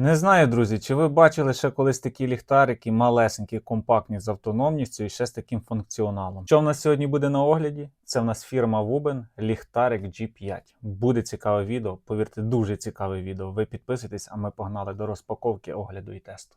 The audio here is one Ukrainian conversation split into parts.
Не знаю, друзі, чи ви бачили ще колись такі ліхтарики, малесенькі, компактні з автономністю і ще з таким функціоналом. Що в нас сьогодні буде на огляді? Це в нас фірма Вубен ліхтарик G5. Буде цікаве відео. Повірте, дуже цікаве відео. Ви підписуйтесь, а ми погнали до розпаковки, огляду і тесту.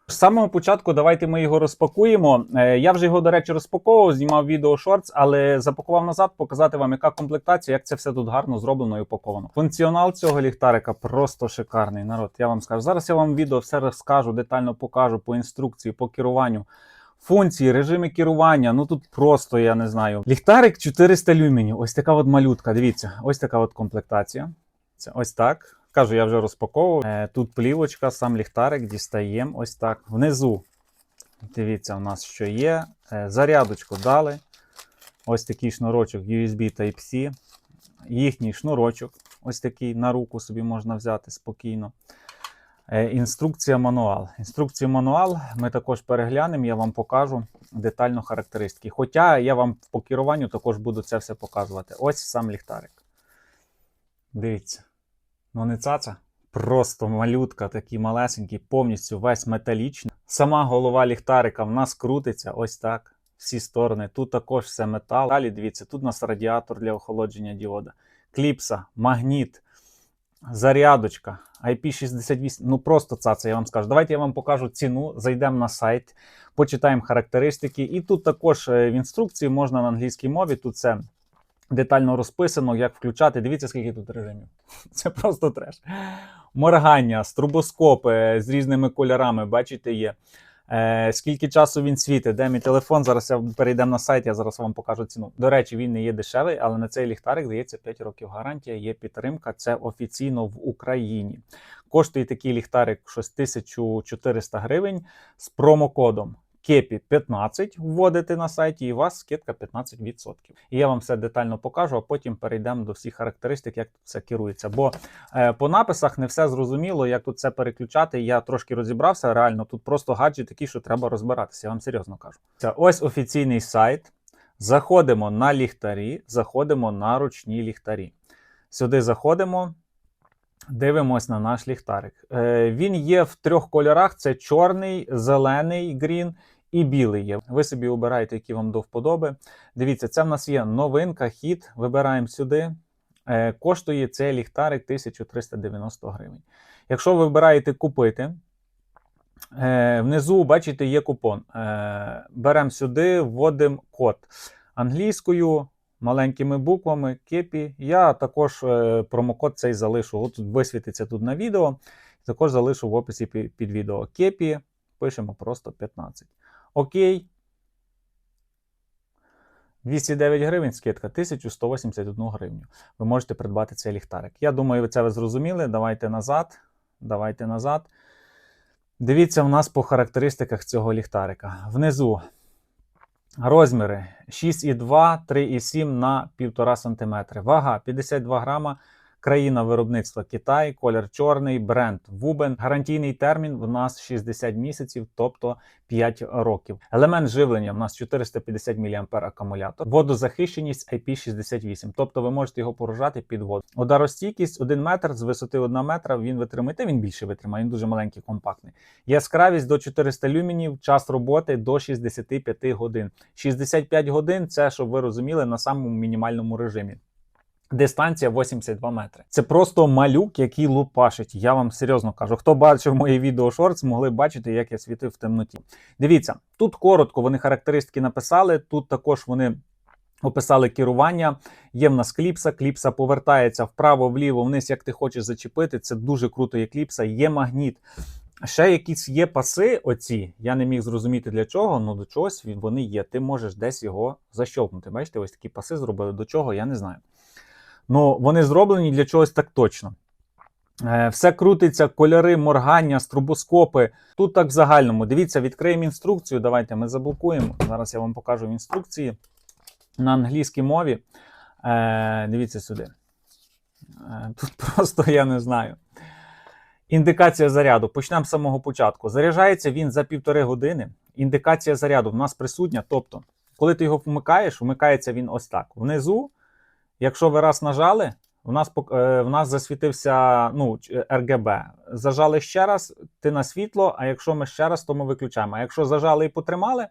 З самого початку давайте ми його розпакуємо. Е, Я вже його, до речі, розпаковував, знімав відео шортс, але запакував назад, показати вам, яка комплектація, як це все тут гарно зроблено і упаковано. Функціонал цього ліхтарика просто шикарний. Народ, я вам скажу. Зараз я вам відео все розкажу, детально покажу по інструкції, по керуванню. Функції, режими керування, ну тут просто я не знаю. Ліхтарик 400 люменів. Ось така от малютка. Дивіться, ось така от комплектація. Це ось так. Кажу, я вже розпаковував. Е, Тут плівочка, сам ліхтарик дістаємо. Ось так. Внизу. Дивіться, у нас що є. Е, Зарядочку дали. Ось такий шнурочок USB Type-C. Їхній шнурочок. Ось такий на руку собі можна взяти спокійно. Е, Інструкція мануал. Інструкцію мануал ми також переглянемо, я вам покажу детально характеристики. Хоча я вам по керуванню також буду це все показувати. Ось сам ліхтарик. Дивіться. Ну не цаца. Просто малютка, такий малесенький, повністю весь металічний. Сама голова ліхтарика в нас крутиться ось так. Всі сторони. Тут також все метал. Далі дивіться, тут у нас радіатор для охолодження діода. Кліпса, магніт, зарядочка, IP68. Ну просто цаца, я вам скажу. Давайте я вам покажу ціну. Зайдемо на сайт, почитаємо характеристики. І тут також е, в інструкції можна на англійській мові. Тут це детально розписано, як включати. Дивіться, скільки тут режимів. Це просто треш. Моргання, стробоскопи з різними кольорами, бачите, є. Е, скільки часу він світить, де мій телефон? Зараз я перейдемо на сайт, я зараз вам покажу ціну. До речі, він не є дешевий, але на цей ліхтарик дається 5 років гарантія, є підтримка. Це офіційно в Україні. Коштує такий ліхтарик щось 1400 гривень з промокодом. Кепі 15 вводите на сайті, і у вас скидка 15%. І я вам все детально покажу, а потім перейдемо до всіх характеристик, як тут все керується. Бо е, по написах не все зрозуміло, як тут це переключати. Я трошки розібрався. Реально, тут просто гаджет такий, що треба розбиратися. Я вам серйозно кажу. Це ось офіційний сайт. Заходимо на ліхтарі, заходимо на ручні ліхтарі. Сюди заходимо. Дивимось на наш ліхтарик. Е, він є в трьох кольорах: це чорний, зелений грін і білий є. Ви собі обираєте, які вам до вподоби. Дивіться, це в нас є новинка, хід. Вибираємо сюди. Е, коштує цей ліхтарик 1390 гривень. Якщо ви вибираєте купити, е, внизу, бачите, є купон. Е, беремо сюди, вводимо код англійською. Маленькими буквами кепі. Я також е, промокод цей залишу. От висвітиться тут на відео. Також залишу в описі під, відео. Кепі пишемо просто 15. Окей. 209 гривень скидка, 1181 гривню. Ви можете придбати цей ліхтарик. Я думаю, ви це ви зрозуміли. Давайте назад. Давайте назад. Дивіться, у нас по характеристиках цього ліхтарика. Внизу розміри 6,2, 3,7 на 1,5 см. Вага 52 грама. Країна виробництва Китай, колір чорний, бренд Wuben. Гарантійний термін в нас 60 місяців, тобто 5 років. Елемент живлення в нас 450 мА акумулятор. Водозахищеність IP68, тобто ви можете його порожати під воду. Ударостійкість 1 метр з висоти 1 метра. Він витримає, він більше витримає, він дуже маленький, компактний. Яскравість до 400 люмінів, час роботи до 65 годин. 65 годин це, щоб ви розуміли, на самому мінімальному режимі. Дистанція 82 метри. Це просто малюк, який лупашить. Я вам серйозно кажу. Хто бачив мої відео шортс, могли бачити, як я світив в темноті. Дивіться, тут коротко вони характеристики написали. Тут також вони. Описали керування, є в нас кліпса. Кліпса повертається вправо, вліво, вниз, як ти хочеш зачепити. Це дуже круто є кліпса, є магніт. Ще якісь є паси, оці. Я не міг зрозуміти для чого, але до чогось вони є. Ти можеш десь його защолкнути. Бачите, ось такі паси зробили. До чого, я не знаю. Ну, вони зроблені для чогось так точно. Е, Все крутиться, кольори, моргання, стробоскопи. Тут так в загальному. Дивіться, відкриємо інструкцію. Давайте ми заблокуємо. Зараз я вам покажу в інструкції на англійській мові. Е, дивіться сюди. Е, тут просто я не знаю. Індикація заряду. Почнемо з самого початку. Заряджається він за півтори години. Індикація заряду в нас присутня. Тобто, коли ти його вмикаєш, вмикається він ось так. Внизу, якщо ви раз нажали, в нас, е, в нас засвітився ну, RGB. Зажали ще раз, ти на світло, а якщо ми ще раз, то ми виключаємо. А якщо зажали і потримали,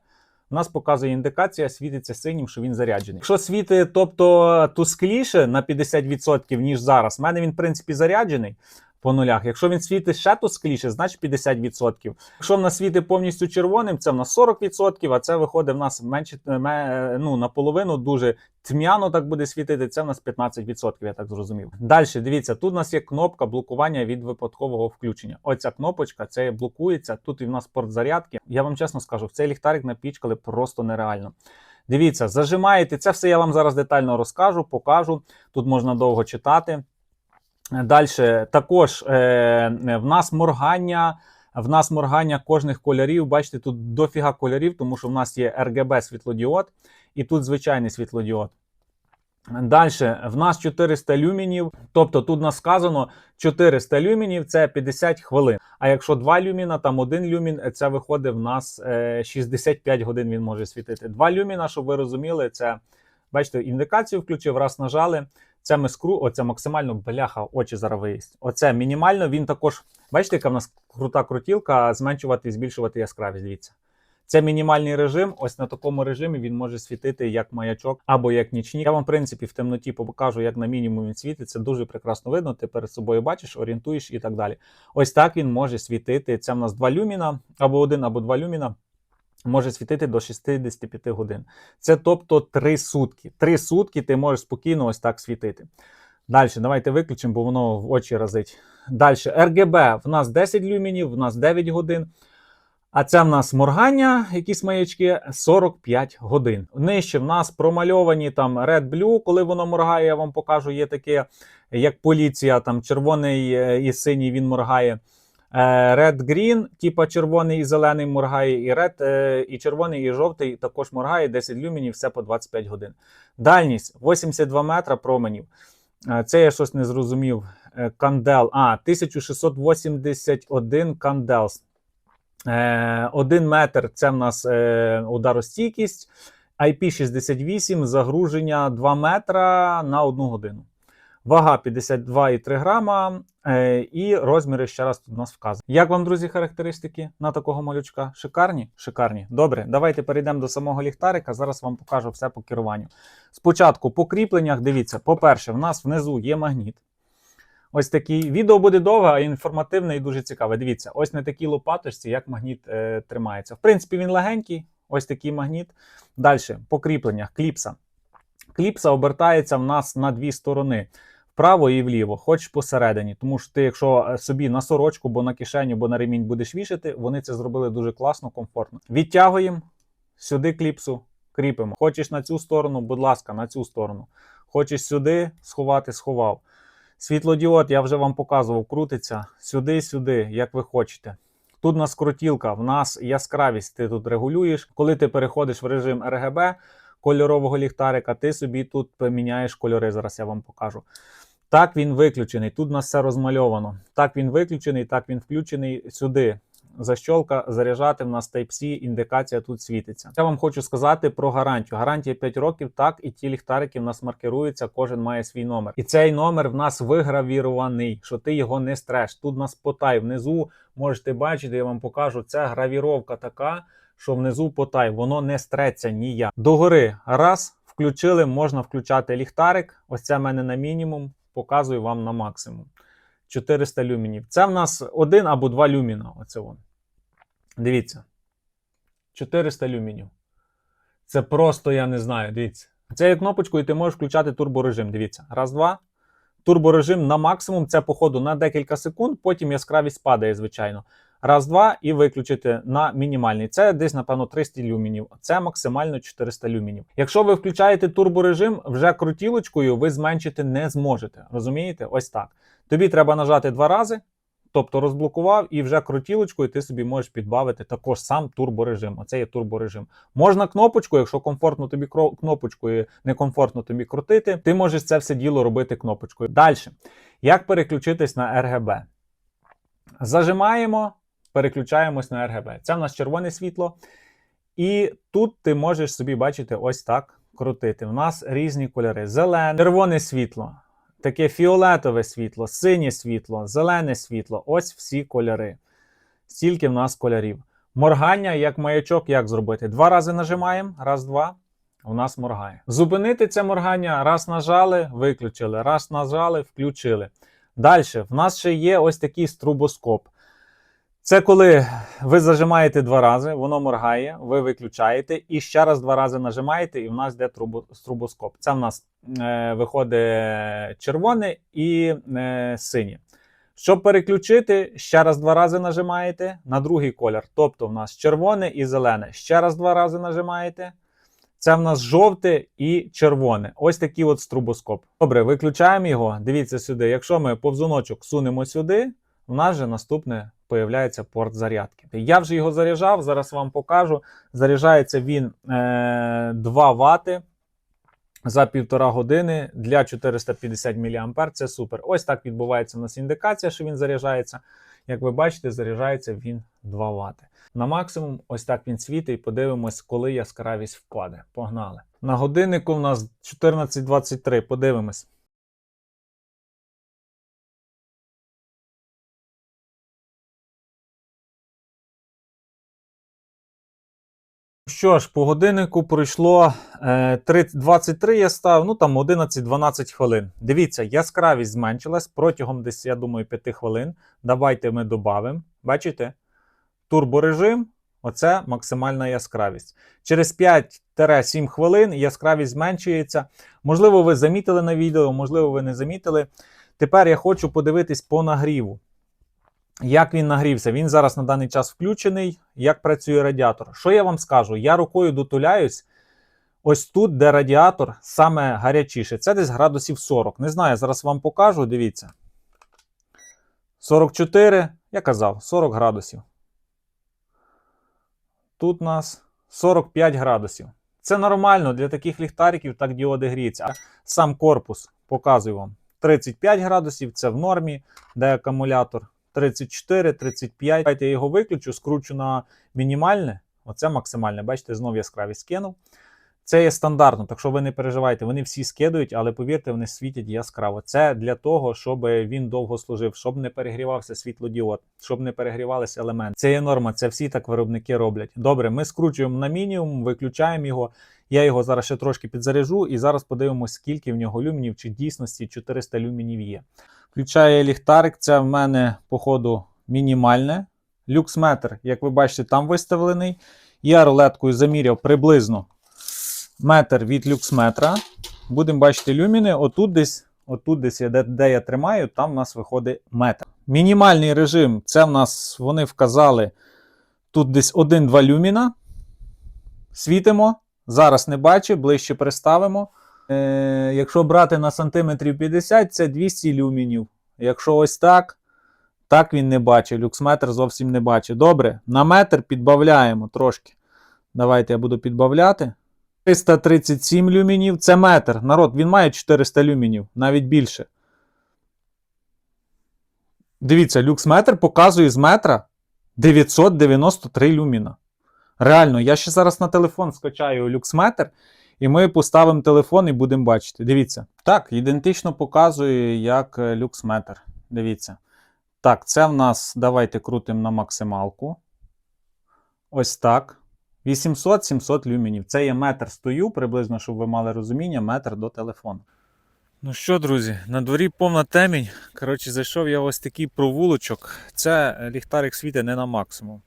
у нас показує індикація, світиться синім, що він заряджений. Якщо світить, тобто тускліше на 50%, ніж зараз, в мене він, в принципі, заряджений по нулях. Якщо він світить ще тускліше, значить 50%. Якщо в нас світить повністю червоним, це в нас 40%, а це виходить в нас менше е, ну, наполовину дуже тьмяно так буде світити. Це в нас 15%, я так зрозумів. Далі, дивіться, тут у нас є кнопка блокування від випадкового включення. Оця кнопочка, це блокується. Тут і в нас порт зарядки. Я вам чесно скажу, в цей ліхтарик напічкали просто нереально. Дивіться, зажимаєте, це все я вам зараз детально розкажу, покажу. Тут можна довго читати. Далі також е, в нас моргання. В нас моргання кожних кольорів. Бачите, тут дофіга кольорів, тому що в нас є RGB світлодіод і тут звичайний світлодіод. Далі в нас 400 люмінів, тобто тут нас сказано 400 люмінів це 50 хвилин. А якщо 2 люміна, там 1 люмін, це виходить в нас е, 65 годин він може світити. 2 люміна, щоб ви розуміли, це бачите, індикацію включив, раз нажали. Це ми скру, оце максимально бляха, очі зараз виїсть. Оце мінімально. Він також, бачите, яка в нас крута крутілка, зменшувати і збільшувати яскравість. Дивіться. Це мінімальний режим. Ось на такому режимі він може світити як маячок або як нічник. Я вам, в принципі, в темноті покажу, як на мінімум він світить. Це дуже прекрасно видно. Ти перед собою бачиш, орієнтуєш і так далі. Ось так він може світити. Це в нас 2 люміна, або 1, або 2 люміна. Може світити до 65 годин. Це тобто 3 сутки. 3 сутки ти можеш спокійно ось так світити. Далі, давайте виключимо, бо воно в очі разить. Далі, RGB в нас 10 люмінів, в нас 9 годин. А це в нас моргання, якісь маячки 45 годин. Нижче в нас промальовані там Red Blue, коли воно моргає, я вам покажу, є таке, як поліція, там червоний е, і синій він моргає. Е, Red Green, типа червоний і зелений моргає, і red, е, і червоний, і жовтий також моргає, 10 люмінів, все по 25 годин. Дальність 82 метра променів. Е, Це я щось не зрозумів. Кандел. А, 1681 канделс. Е, 1 метр це в нас ударостійкість. IP68, загруження 2 метра на 1 годину. Вага 52,3 грама. Е, і розміри ще раз тут у нас вказані. Як вам, друзі, характеристики на такого малючка? Шикарні? Шикарні. Добре, давайте перейдемо до самого ліхтарика. Зараз вам покажу все по керуванню. Спочатку по кріпленнях, дивіться, по-перше, в нас внизу є магніт. Ось такий відео буде довге, а інформативне і дуже цікаве. Дивіться, ось на такій лопаточці, як магніт е, тримається. В принципі, він легенький, ось такий магніт. Далі, по кріпленнях, кліпса. Кліпса обертається в нас на дві сторони. Вправо і вліво, хоч посередині. Тому що ти, якщо е, собі на сорочку, бо на кишеню, бо на ремінь будеш вішати, вони це зробили дуже класно, комфортно. Відтягуємо сюди кліпсу, кріпимо. Хочеш на цю сторону, будь ласка, на цю сторону. Хочеш сюди сховати, сховав. Світлодіод, я вже вам показував, крутиться сюди, сюди, як ви хочете. Тут у нас крутілка, в нас яскравість ти тут регулюєш. Коли ти переходиш в режим RGB кольорового ліхтарика, ти собі тут поміняєш кольори. Зараз я вам покажу. Так він виключений. Тут у нас все розмальовано. Так він виключений, так він включений сюди. Защолка заряджати в нас Type-C, індикація тут світиться. Я вам хочу сказати про гарантію. Гарантія 5 років, так, і ті ліхтарики в нас маркируються, кожен має свій номер. І цей номер в нас вигравірований, що ти його не стреш. Тут у нас потай внизу можете бачити, я вам покажу. Це гравіровка така, що внизу потай, воно не стреться ніяк. Догори раз включили, можна включати ліхтарик. Ось це в мене на мінімум, показую вам на максимум. 400 люмінів. Це в нас один або два люміна. Оце вон. Дивіться. 400 люмінів. Це просто я не знаю. Дивіться. Це є кнопочкою, ти можеш включати турборежим. Дивіться. Раз, два. Турборежим на максимум. Це, походу, на декілька секунд, потім яскравість падає, звичайно. Раз, два, і виключити на мінімальний. Це десь, напевно, 300 люмінів. Це максимально 400 люмінів. Якщо ви включаєте турборежим, вже крутілочкою ви зменшити не зможете. Розумієте? Ось так. Тобі треба нажати два рази. тобто розблокував і вже крутілочкою ти собі можеш підбавити також сам турборежим. Оце є турборежим. Можна кнопочку, якщо комфортно тобі кнопочкою, некомфортно тобі крутити, ти можеш це все діло робити кнопочкою. Далі. Як переключитись на RGB? Зажимаємо, переключаємось на RGB. Це в нас червоне світло. І тут ти можеш собі бачити ось так крутити. У нас різні кольори: зелене, червоне світло, таке фіолетове світло, синє світло, зелене світло. Ось всі кольори. Стільки в нас кольорів. Моргання, як маячок, як зробити? Два рази нажимаємо, раз, два. У нас моргає. Зупинити це моргання, раз нажали, виключили, раз нажали, включили. Далі, в нас ще є ось такий струбоскоп. Це коли ви зажимаєте два рази, воно моргає, ви виключаєте і ще раз два рази нажимаєте, і в нас йде трубо, струбоскоп. Це в нас е, виходить червоне і е, синє. Щоб переключити, ще раз два рази нажимаєте на другий колір. Тобто в нас червоне і зелене. Ще раз два рази нажимаєте. Це в нас жовте і червоне. Ось такий от струбоскоп. Добре, виключаємо його. Дивіться сюди. Якщо ми повзуночок сунемо сюди, в нас же наступне появляється порт зарядки. Я вже його заряджав, зараз вам покажу. Заряджається він е, 2 Вт за півтора години для 450 мА. Це супер. Ось так відбувається у нас індикація, що він заряджається. Як ви бачите, заряджається він 2 Вт. На максимум, ось так він світить. Подивимось, коли яскравість впаде. Погнали. На годиннику у нас 14.23. Подивимось. Що ж, по годиннику пройшло е, 3, 23 я став, ну там 11-12 хвилин. Дивіться, яскравість зменшилась протягом десь, я думаю, 5 хвилин. Давайте ми додамо. Бачите? Турборежим, оце максимальна яскравість. Через 5-7 хвилин яскравість зменшується. Можливо, ви замітили на відео, можливо, ви не замітили. Тепер я хочу подивитись по нагріву. Як він нагрівся? Він зараз на даний час включений. Як працює радіатор? Що я вам скажу? Я рукою дотуляюсь. Ось тут, де радіатор, саме гарячіше. Це десь градусів 40. Не знаю, зараз вам покажу. Дивіться. 44, я казав, 40 градусів. Тут у нас 45 градусів. Це нормально для таких ліхтариків, так діоди гріються. Сам корпус показую вам. 35 градусів, це в нормі, де акумулятор. 34, 35. Давайте я його виключу, скручу на мінімальне. Оце максимальне. Бачите, знов яскравість скинув. Це є стандартно, так що ви не переживайте, вони всі скидують, але повірте, вони світять яскраво. Це для того, щоб він довго служив, щоб не перегрівався світлодіод, щоб не перегрівалися елементи. Це є норма, це всі так виробники роблять. Добре, ми скручуємо на мінімум, виключаємо його. Я його зараз ще трошки підзаряжу, і зараз подивимося, скільки в нього люмінів, чи дійсності 400 люмінів є. Включає ліхтарик, це в мене, походу, мінімальне. Люксметр, як ви бачите, там виставлений. Я рулеткою заміряв приблизно метр від люксметра. Будемо бачити люміни. Отут десь, отут десь де, де я тримаю, там в нас виходить метр. Мінімальний режим це в нас вони вказали тут десь 1-2 люміна. Світимо. Зараз не бачу, ближче приставимо. Е, якщо брати на сантиметрів 50, це 200 люмінів. Якщо ось так, так він не бачить. Люксметр зовсім не бачить. Добре, на метр підбавляємо трошки. Давайте я буду підбавляти. 337 люмінів це метр. Народ, він має 400 люмінів, навіть більше. Дивіться, люксметр показує з метра 993 люміна. Реально, я ще зараз на телефон скачаю люксметр, і ми поставимо телефон і будемо бачити. Дивіться. Так, ідентично показує, як е, люксметр. Дивіться. Так, це в нас. Давайте крутимо на максималку. Ось так. 800-700 люмінів. Це є метр стою, приблизно, щоб ви мали розуміння, метр до телефону. Ну що, друзі, на дворі повна темінь. Коротше, зайшов я ось такий провулочок. Це е, ліхтарик світить не на максимум.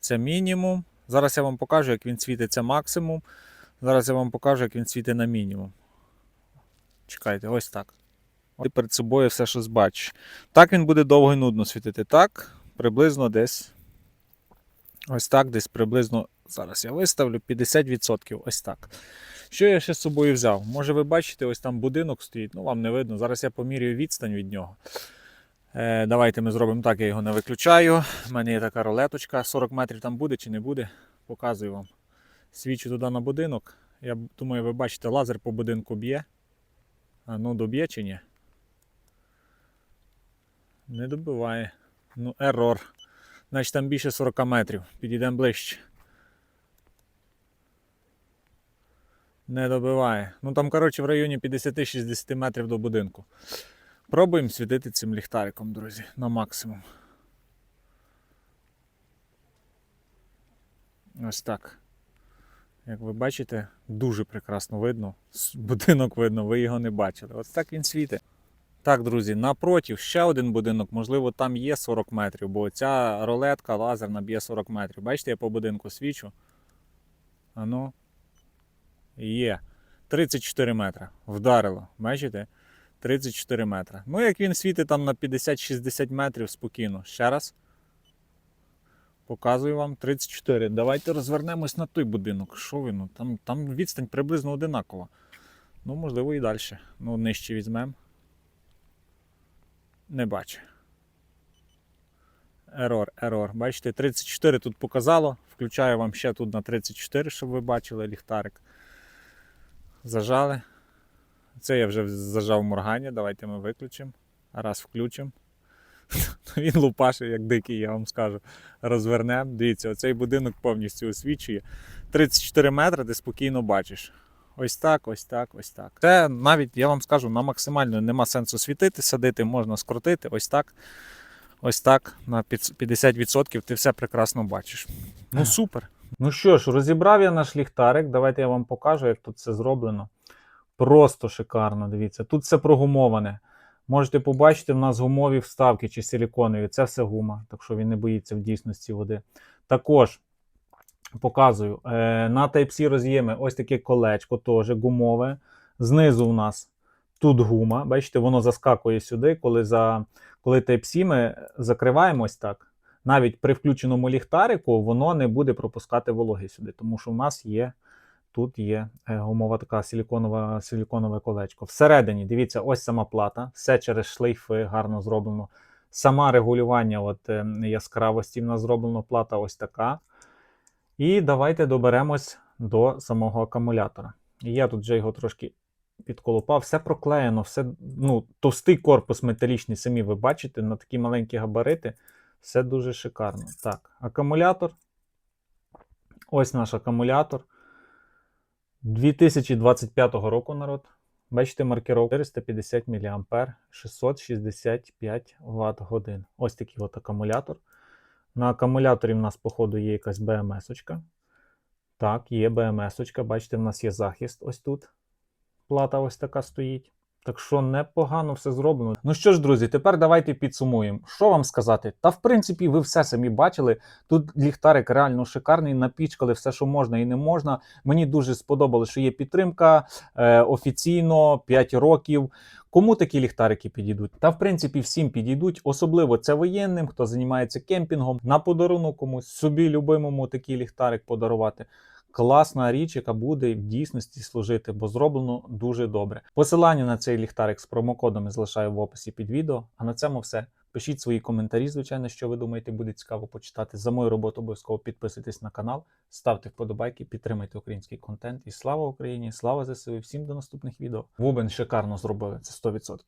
Це мінімум. Зараз я вам покажу, як він світить це максимум. Зараз я вам покажу, як він світить на мінімум. Чекайте, ось так. Ти перед собою все щось бачиш. Так він буде довго і нудно світити. Так, приблизно десь. Ось так, десь приблизно. Зараз я виставлю 50%. Ось так. Що я ще з собою взяв? Може ви бачите, ось там будинок стоїть, ну вам не видно. Зараз я поміряю відстань від нього. Е, давайте ми зробимо так, я його не виключаю. У мене є така рулеточка. 40 метрів там буде чи не буде. Показую вам. Свічу туди на будинок. Я думаю, ви бачите, лазер по будинку б'є. А ну доб'є чи ні? Не добиває. Ну, ерор. Значить там більше 40 метрів. Підійдемо ближче. Не добиває. Ну там, коротше, в районі 50-60 метрів до будинку. Пробуємо світити цим ліхтариком, друзі, на максимум. Ось так. Як ви бачите, дуже прекрасно видно. Будинок видно, ви його не бачили. Ось так він світить. Так, друзі, напротив ще один будинок, можливо, там є 40 метрів, бо ця рулетка лазерна б'є 40 метрів. Бачите, я по будинку свічу. Ану. Є. 34 метри. Вдарило. Бачите? 34 метри. Ну, як він світить там на 50-60 метрів спокійно. Ще раз. Показую вам 34. Давайте розвернемось на той будинок. Що ви? Ну, там, там відстань приблизно одинакова. Ну, можливо, і далі. Ну, нижче візьмемо. Не бачу. Ерор, ерор. Бачите, 34 тут показало. Включаю вам ще тут на 34, щоб ви бачили ліхтарик. Зажали. Це я вже зажав в моргані. Давайте ми виключимо. Раз включимо. Він лупаше, як дикий, я вам скажу. Розвернемо. Дивіться, оцей будинок повністю освічує. 34 метри, ти спокійно бачиш. Ось так, ось так, ось так. Це навіть, я вам скажу, на максимально нема сенсу світити, садити, можна скрутити. Ось так. Ось так. На 50% ти все прекрасно бачиш. Ну супер. Ну що ж, розібрав я наш ліхтарик. Давайте я вам покажу, як тут це зроблено. Просто шикарно, дивіться. Тут все прогумоване. Можете побачити, в нас гумові вставки чи силіконові. Це все гума, так що він не боїться в дійсності води. Також показую е, на Type-C роз'єми ось таке колечко, теж гумове. Знизу у нас тут гума. Бачите, воно заскакує сюди, коли, за, коли Type-C ми закриваємо ось так. Навіть при включеному ліхтарику воно не буде пропускати вологи сюди, тому що в нас є тут є е, гумова така силіконова, силіконове колечко. Всередині, дивіться, ось сама плата, все через шлейфи гарно зроблено. Сама регулювання от, е, яскравості в нас зроблено, плата ось така. І давайте доберемось до самого акумулятора. Я тут вже його трошки підколупав, все проклеєно, все, ну, товстий корпус металічний, самі ви бачите, на такі маленькі габарити. Все дуже шикарно. Так, акумулятор. Ось наш акумулятор. 2025 року народ. Бачите, маркеров 450 мА, 665 Вт годин. Ось такий от акумулятор. На акумуляторі в нас, походу, є якась БМС-очка. Так, є БМС-очка. Бачите, в нас є захист ось тут. Плата ось така стоїть. Так що непогано все зроблено. Ну що ж, друзі, тепер давайте підсумуємо. Що вам сказати? Та в принципі, ви все самі бачили. Тут ліхтарик реально шикарний, напічкали все, що можна і не можна. Мені дуже сподобалося, що є підтримка е, офіційно 5 років. Кому такі ліхтарики підійдуть? Та в принципі всім підійдуть, особливо це воєнним, хто займається кемпінгом, на подарунок комусь собі любимому такий ліхтарик подарувати. Класна річ, яка буде в дійсності служити, бо зроблено дуже добре. Посилання на цей ліхтарик з промокодом я залишаю в описі під відео. А на цьому все. Пишіть свої коментарі, звичайно, що ви думаєте, буде цікаво почитати. За мою роботу обов'язково підписуйтесь на канал, ставте вподобайки, підтримайте український контент. І слава Україні! Слава ЗСУ! Всім до наступних відео. Вубен шикарно зробили це 100%.